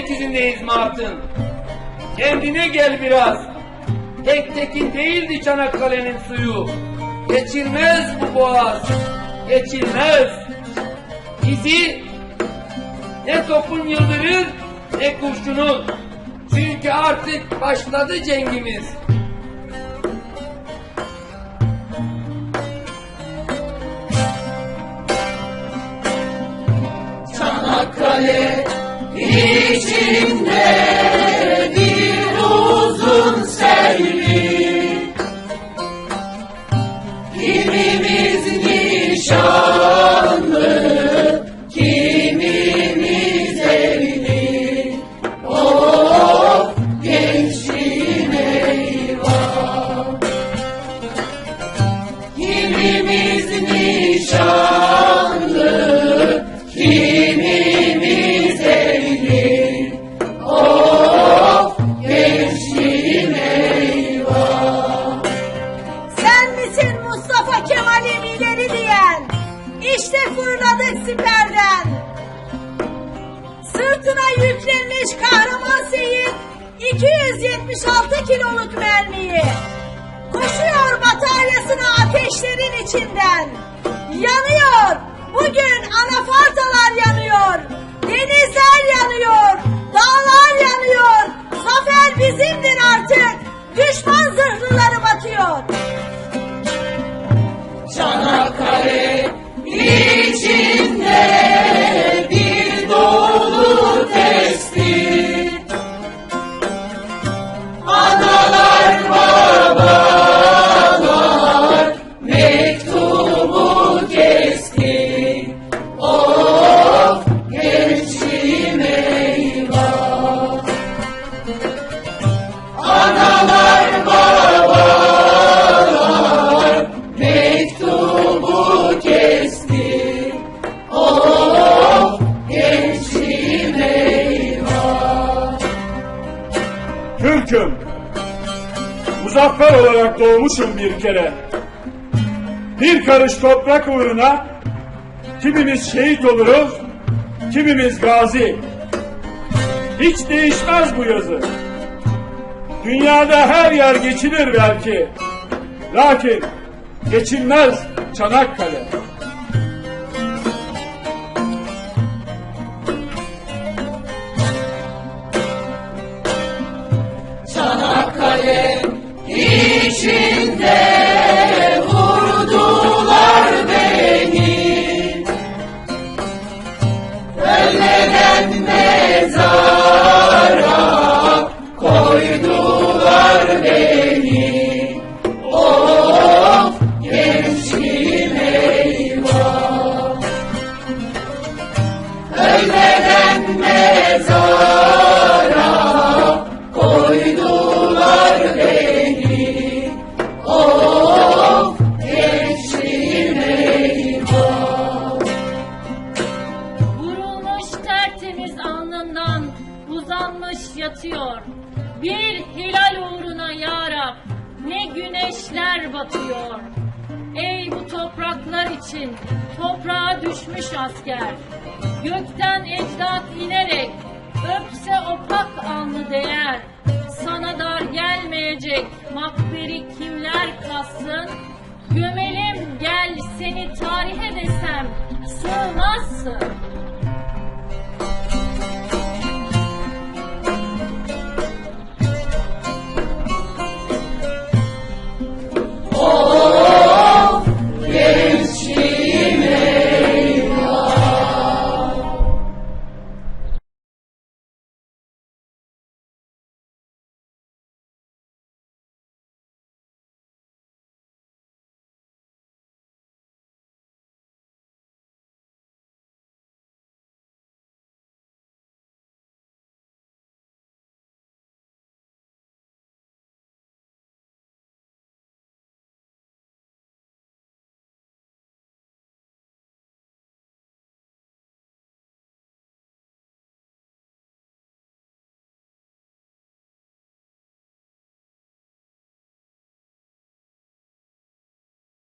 15, 18'indeyiz Mart'ın. Kendine gel biraz. Tek tekin değildi Çanakkale'nin suyu. Geçilmez bu boğaz. Geçilmez. Bizi ne topun yıldırır ne kurşunun. Çünkü artık başladı cengimiz. Çanakkale içinde bir yüklenmiş kahraman Seyit 276 kiloluk mermiyi. Koşuyor bataryasına ateşlerin içinden. Yanıyor. Bugün anafartalar yanıyor. Denizler yanıyor. Dağlar yanıyor. Zafer bizimdir artık. Düşman zırhlıları batıyor. Türk'üm. Muzaffer olarak doğmuşum bir kere. Bir karış toprak uğruna kimimiz şehit oluruz, kimimiz gazi. Hiç değişmez bu yazı. Dünyada her yer geçilir belki. Lakin geçilmez Çanakkale. Alnından uzanmış yatıyor. Bir hilal uğruna ya Rab, ne güneşler batıyor. Ey bu topraklar için toprağa düşmüş asker. Gökten ecdat inerek öpse opak alnı değer. Sana dar gelmeyecek makberi kimler kassın? Gömelim gel seni tarihe desem sığmazsın.